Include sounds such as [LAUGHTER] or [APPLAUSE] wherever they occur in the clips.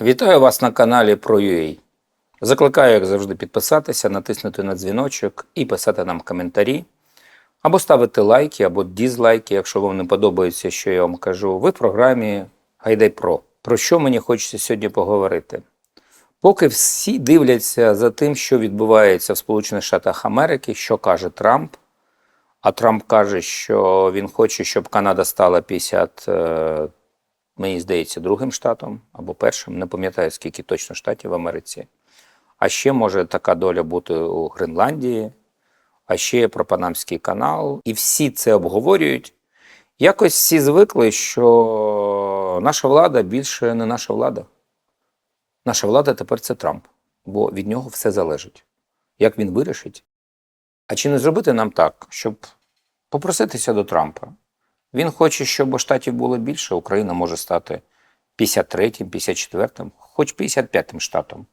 Вітаю вас на каналі ProUA. Закликаю, як завжди, підписатися, натиснути на дзвіночок і писати нам коментарі. Або ставити лайки, або дізлайки, якщо вам не подобається, що я вам кажу. Ви в програмі Гайдай Про. Про що мені хочеться сьогодні поговорити? Поки всі дивляться за тим, що відбувається в Сполучених Штатах Америки, що каже Трамп. А Трамп каже, що він хоче, щоб Канада стала 50, е, мені здається, другим штатом або першим. Не пам'ятаю, скільки точно штатів в Америці. А ще може така доля бути у Гренландії, а ще про Панамський канал. І всі це обговорюють. Якось всі звикли, що наша влада більше не наша влада. Наша влада тепер це Трамп, бо від нього все залежить. Як він вирішить? А чи не зробити нам так, щоб попроситися до Трампа? Він хоче, щоб штатів було більше, Україна може стати 53-м, 54-м, хоч 55-м штатом.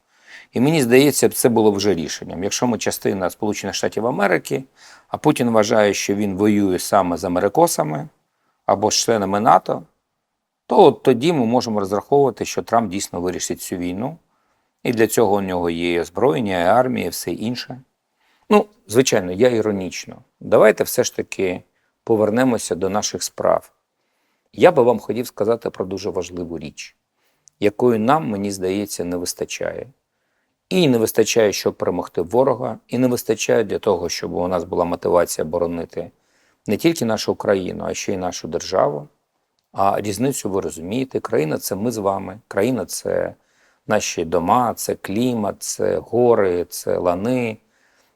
І мені здається, це було вже рішенням. Якщо ми частина Сполучених Штатів Америки, а Путін вважає, що він воює саме з америкосами або з членами НАТО, то от тоді ми можемо розраховувати, що Трамп дійсно вирішить цю війну. І для цього у нього є озброєння, армія, і все інше. Ну, звичайно, я іронічно. Давайте все ж таки повернемося до наших справ. Я би вам хотів сказати про дуже важливу річ, якої нам, мені здається, не вистачає. І не вистачає, щоб перемогти ворога, і не вистачає для того, щоб у нас була мотивація боронити не тільки нашу країну, а ще й нашу державу. А різницю ви розумієте, країна це ми з вами, країна це наші дома, це клімат, це гори, це лани,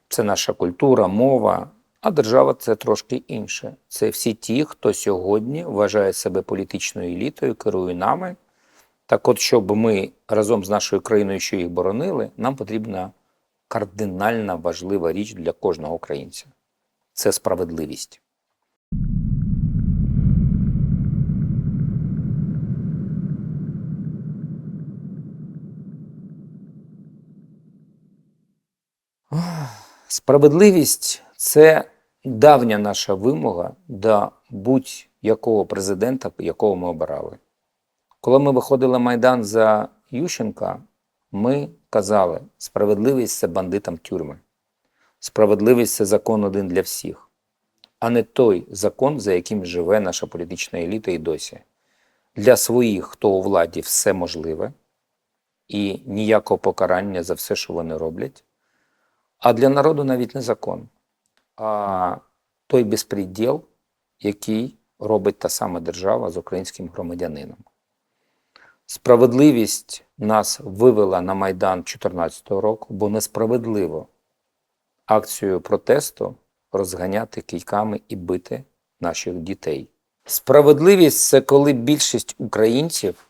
це наша культура, мова. А держава це трошки інше. Це всі ті, хто сьогодні вважає себе політичною елітою, керує нами. Так от, щоб ми разом з нашою країною ще їх боронили, нам потрібна кардинальна важлива річ для кожного українця це справедливість. Справедливість це давня наша вимога до будь-якого президента, якого ми обирали. Коли ми виходили Майдан за Ющенка, ми казали, справедливість це бандитам тюрми. Справедливість це закон один для всіх, а не той закон, за яким живе наша політична еліта і досі. Для своїх, хто у владі, все можливе, і ніякого покарання за все, що вони роблять. А для народу навіть не закон, а той безпреділ, який робить та сама держава з українським громадянином. Справедливість нас вивела на Майдан 2014 року, бо несправедливо акцію протесту розганяти кійками і бити наших дітей. Справедливість це коли більшість українців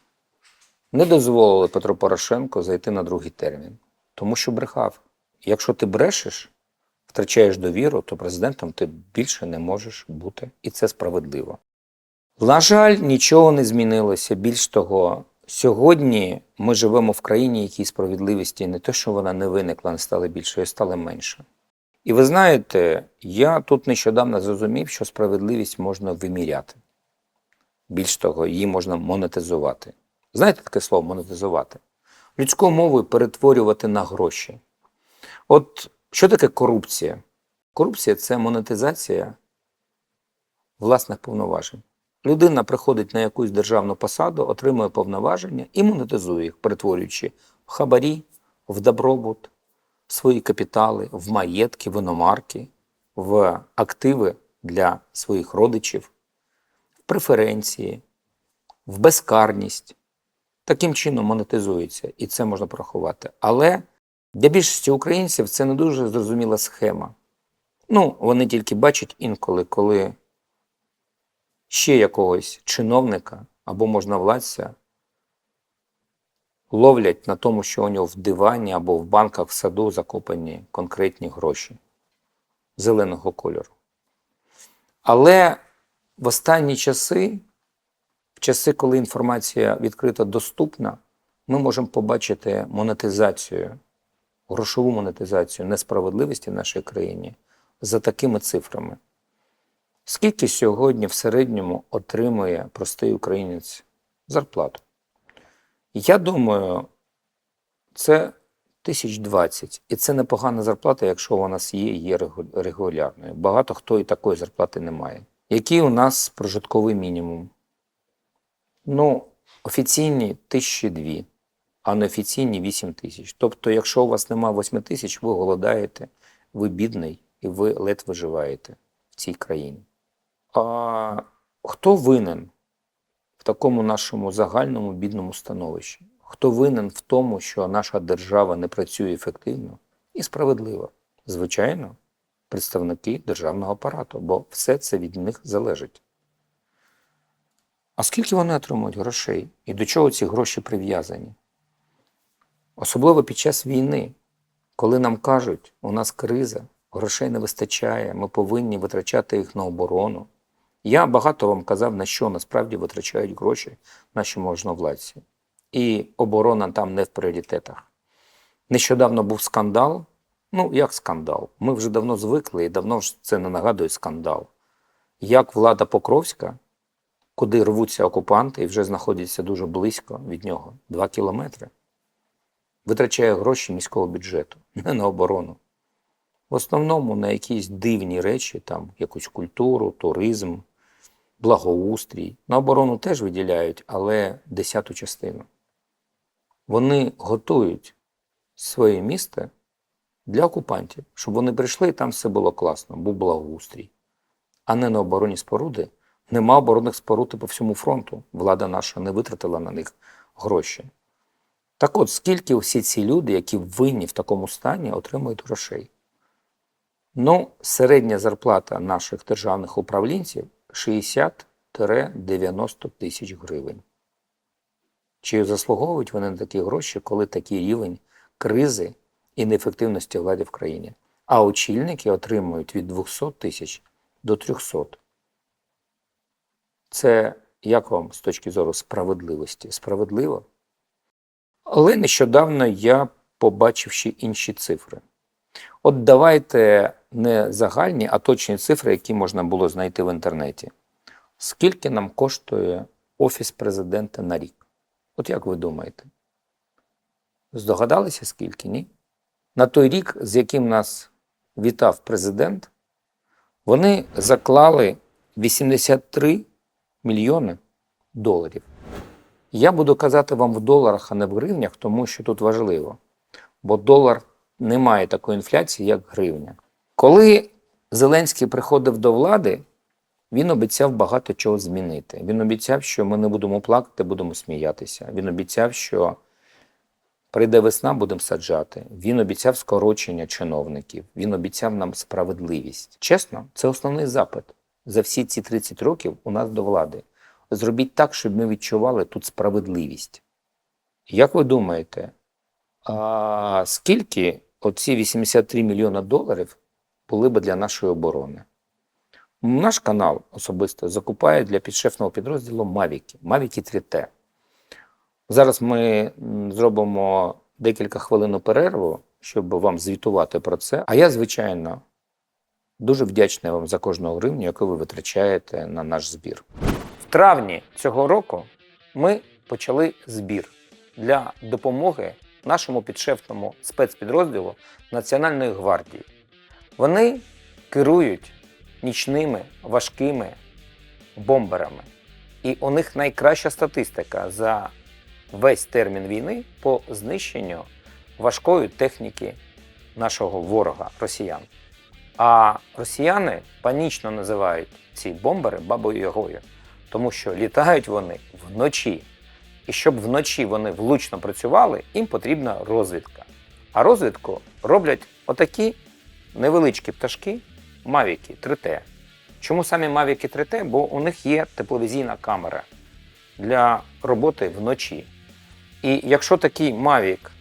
не дозволили Петру Порошенку зайти на другий термін, тому що брехав. Якщо ти брешеш, втрачаєш довіру, то президентом ти більше не можеш бути. І це справедливо. На жаль, нічого не змінилося. Більш того, сьогодні ми живемо в країні, якій справедливості не те, що вона не виникла, не стала більшою, стала менше. І ви знаєте, я тут нещодавно зрозумів, що справедливість можна виміряти. Більш того, її можна монетизувати. Знаєте таке слово монетизувати? Людською мовою перетворювати на гроші. От що таке корупція? Корупція це монетизація власних повноважень. Людина приходить на якусь державну посаду, отримує повноваження і монетизує їх, перетворюючи в хабарі, в добробут, в свої капітали, в маєтки, в іномарки, в активи для своїх родичів, в преференції, в безкарність. Таким чином монетизується, і це можна порахувати. Але для більшості українців це не дуже зрозуміла схема. Ну, вони тільки бачать інколи, коли ще якогось чиновника або можновладця ловлять на тому, що у нього в дивані або в банках в саду закопані конкретні гроші зеленого кольору. Але в останні часи, в часи, коли інформація відкрита доступна, ми можемо побачити монетизацію грошову монетизацію несправедливості в нашій країні за такими цифрами. Скільки сьогодні в середньому отримує простий українець зарплату? Я думаю, це тисяч двадцять. І це непогана зарплата, якщо у нас є, є регулярною. Багато хто і такої зарплати не має. Який у нас прожитковий мінімум? Ну, офіційні тисячі дві, а неофіційні 8 тисяч. Тобто, якщо у вас немає 8 тисяч, ви голодаєте, ви бідний і ви ледь виживаєте в цій країні. А хто винен в такому нашому загальному бідному становищі? Хто винен в тому, що наша держава не працює ефективно і справедливо? Звичайно, представники державного апарату, бо все це від них залежить. А скільки вони отримують грошей і до чого ці гроші прив'язані? Особливо під час війни, коли нам кажуть, у нас криза, грошей не вистачає, ми повинні витрачати їх на оборону. Я багато вам казав, на що насправді витрачають гроші наші можновладці. І оборона там не в пріоритетах. Нещодавно був скандал. Ну, як скандал? Ми вже давно звикли і давно ж це не нагадує скандал. Як влада Покровська, куди рвуться окупанти і вже знаходяться дуже близько від нього, 2 кілометри, витрачає гроші міського бюджету, не [LAUGHS] на оборону. В основному на якісь дивні речі, там якусь культуру, туризм, благоустрій. На оборону теж виділяють, але десяту частину. Вони готують своє місто для окупантів, щоб вони прийшли і там все було класно, був благоустрій. А не на оборонні споруди. Нема оборонних споруд по всьому фронту. Влада наша не витратила на них гроші. Так от, скільки всі ці люди, які винні в такому стані, отримують грошей? Ну, середня зарплата наших державних управлінців 60-90 тисяч гривень. Чи заслуговують вони на такі гроші, коли такий рівень кризи і неефективності влади в країні? А очільники отримують від 200 тисяч до 300. Це як вам з точки зору справедливості? Справедливо? Але нещодавно я побачив ще інші цифри. От давайте не загальні, а точні цифри, які можна було знайти в інтернеті. Скільки нам коштує Офіс президента на рік? От як ви думаєте? Здогадалися, скільки, ні? На той рік, з яким нас вітав президент, вони заклали 83 мільйони доларів. Я буду казати вам в доларах, а не в гривнях, тому що тут важливо. Бо долар не має такої інфляції, як гривня. Коли Зеленський приходив до влади, він обіцяв багато чого змінити. Він обіцяв, що ми не будемо плакати, будемо сміятися. Він обіцяв, що прийде весна, будемо саджати. Він обіцяв скорочення чиновників. Він обіцяв нам справедливість. Чесно, це основний запит за всі ці 30 років у нас до влади. Зробіть так, щоб ми відчували тут справедливість. Як ви думаєте, а скільки оці 83 мільйона доларів були б для нашої оборони? Наш канал особисто закупає для підшефного підрозділу Мавіки, Мавіки 3T. Зараз ми зробимо декілька хвилин перерву, щоб вам звітувати про це. А я, звичайно, дуже вдячний вам за кожну гривню, яку ви витрачаєте на наш збір. Травні цього року ми почали збір для допомоги нашому підшефному спецпідрозділу Національної гвардії. Вони керують нічними важкими бомберами. І у них найкраща статистика за весь термін війни по знищенню важкої техніки нашого ворога росіян. А росіяни панічно називають ці бомбери бабою Ягою, тому що літають вони вночі. І щоб вночі вони влучно працювали, їм потрібна розвідка. А розвідку роблять отакі невеличкі пташки Мавіки 3T. Чому саме Мавіки 3T? Бо у них є тепловізійна камера для роботи вночі. І якщо такий Мавік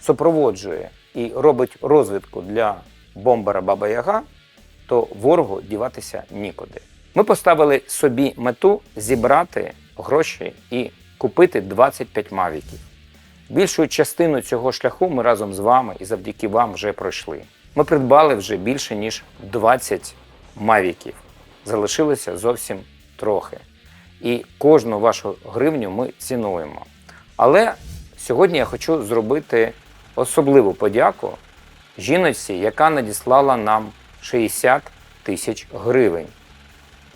супроводжує і робить розвідку для бомбера Баба Яга, то ворогу діватися нікуди. Ми поставили собі мету зібрати гроші і купити 25 мавіків. Більшу частину цього шляху ми разом з вами і завдяки вам вже пройшли. Ми придбали вже більше ніж 20 мавіків. Залишилося зовсім трохи. І кожну вашу гривню ми цінуємо. Але сьогодні я хочу зробити особливу подяку жіночці, яка надіслала нам 60 тисяч гривень.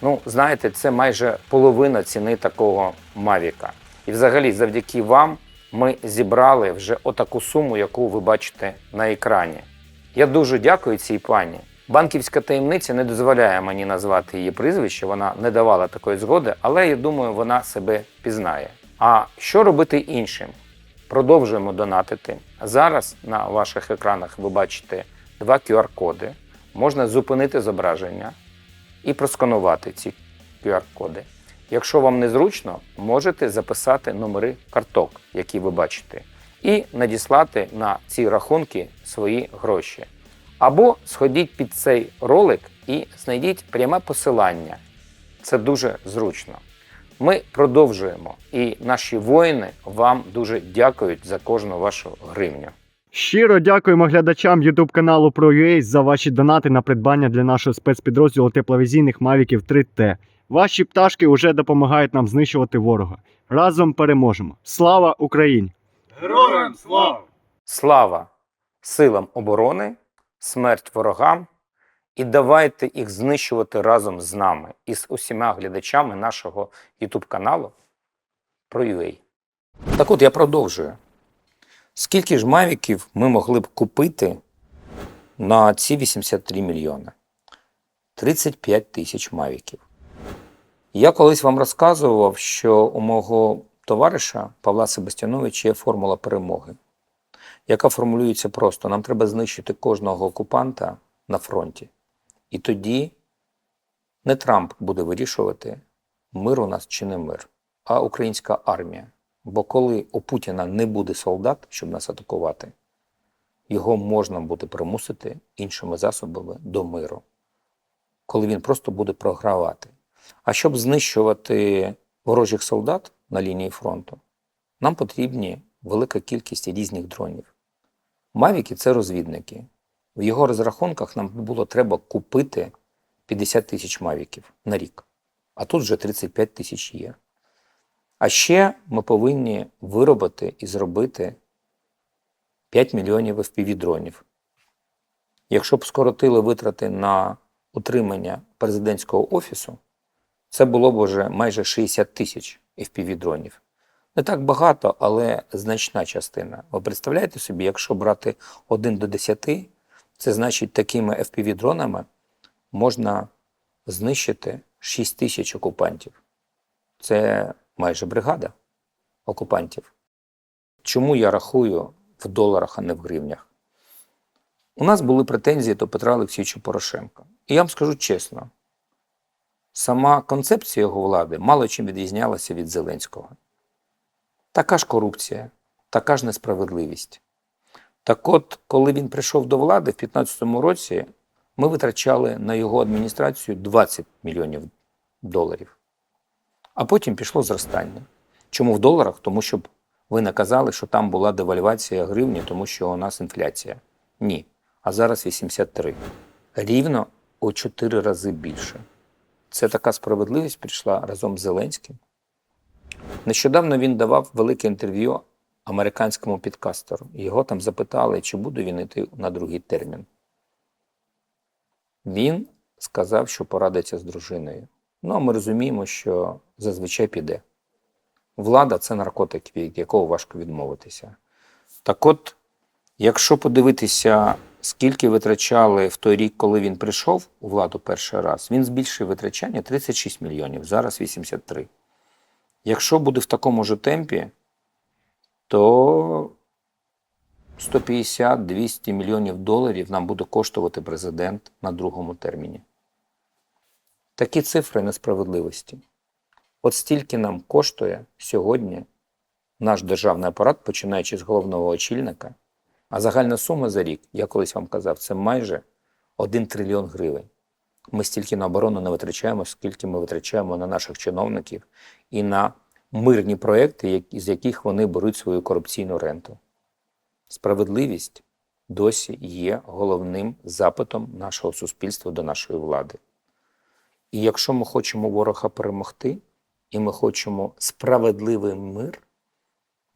Ну, знаєте, це майже половина ціни такого Мавіка. І взагалі, завдяки вам ми зібрали вже отаку суму, яку ви бачите на екрані. Я дуже дякую цій пані. Банківська таємниця не дозволяє мені назвати її прізвище, вона не давала такої згоди, але я думаю, вона себе пізнає. А що робити іншим? Продовжуємо донатити. Зараз на ваших екранах ви бачите два QR-коди. Можна зупинити зображення і просканувати ці QR-коди. Якщо вам незручно, можете записати номери карток, які ви бачите, і надіслати на ці рахунки свої гроші. Або сходіть під цей ролик і знайдіть пряме посилання. Це дуже зручно. Ми продовжуємо, і наші воїни вам дуже дякують за кожну вашу гривню. Щиро дякуємо глядачам YouTube каналу ProUA за ваші донати на придбання для нашого спецпідрозділу тепловізійних Мавіків 3T. Ваші пташки вже допомагають нам знищувати ворога. Разом переможемо. Слава Україні! Героям слава! Слава силам оборони, смерть ворогам, і давайте їх знищувати разом з нами і з усіма глядачами нашого YouTube каналу про UA. Так от я продовжую. Скільки ж мавіків ми могли б купити на ці 83 мільйони? 35 тисяч мавіків. Я колись вам розказував, що у мого товариша Павла Себастьяновича є формула перемоги яка формулюється просто: нам треба знищити кожного окупанта на фронті. І тоді не Трамп буде вирішувати, мир у нас чи не мир, а українська армія. Бо коли у Путіна не буде солдат, щоб нас атакувати, його можна буде примусити іншими засобами до миру, коли він просто буде програвати. А щоб знищувати ворожих солдат на лінії фронту, нам потрібні велика кількість різних дронів. Мавіки це розвідники. В його розрахунках нам було треба купити 50 тисяч мавіків на рік, а тут вже 35 тисяч є. А ще ми повинні виробити і зробити 5 мільйонів FPV-дронів. Якщо б скоротили витрати на утримання президентського офісу, це було б вже майже 60 тисяч FPV-дронів. Не так багато, але значна частина. Ви представляєте собі, якщо брати 1 до 10, це значить такими FPV-дронами можна знищити 6 тисяч окупантів. Це майже бригада окупантів. Чому я рахую в доларах, а не в гривнях? У нас були претензії до Петра Олексійовича Порошенка. І я вам скажу чесно: сама концепція його влади мало чим відрізнялася від Зеленського. Така ж корупція, така ж несправедливість. Так от, коли він прийшов до влади в 2015 році, ми витрачали на його адміністрацію 20 мільйонів доларів. А потім пішло зростання. Чому в доларах? Тому що ви не казали, що там була девальвація гривні, тому що у нас інфляція. Ні. А зараз 83. Рівно у 4 рази більше. Це така справедливість прийшла разом з Зеленським. Нещодавно він давав велике інтерв'ю американському підкастеру. Його там запитали, чи буде він йти на другий термін. Він сказав, що порадиться з дружиною. Ну, а ми розуміємо, що зазвичай піде. Влада це наркотик, від якого важко відмовитися. Так от, якщо подивитися, скільки витрачали в той рік, коли він прийшов у владу перший раз, він збільшив витрачання 36 мільйонів, зараз 83. Якщо буде в такому ж темпі, то 150-200 мільйонів доларів нам буде коштувати президент на другому терміні. Такі цифри несправедливості. От стільки нам коштує сьогодні наш державний апарат, починаючи з головного очільника, а загальна сума за рік, я колись вам казав, це майже 1 трильйон гривень. Ми стільки на оборону не витрачаємо, скільки ми витрачаємо на наших чиновників і на мирні проекти, з яких вони беруть свою корупційну ренту. Справедливість досі є головним запитом нашого суспільства до нашої влади. І якщо ми хочемо ворога перемогти, і ми хочемо справедливий мир,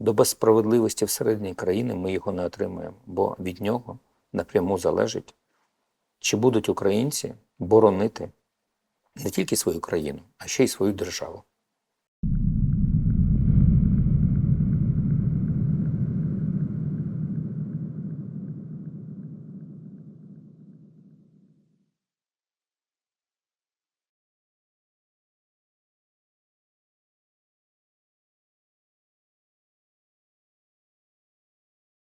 до безсправедливості всередині країни ми його не отримаємо, бо від нього напряму залежить, чи будуть українці боронити не тільки свою країну, а ще й свою державу.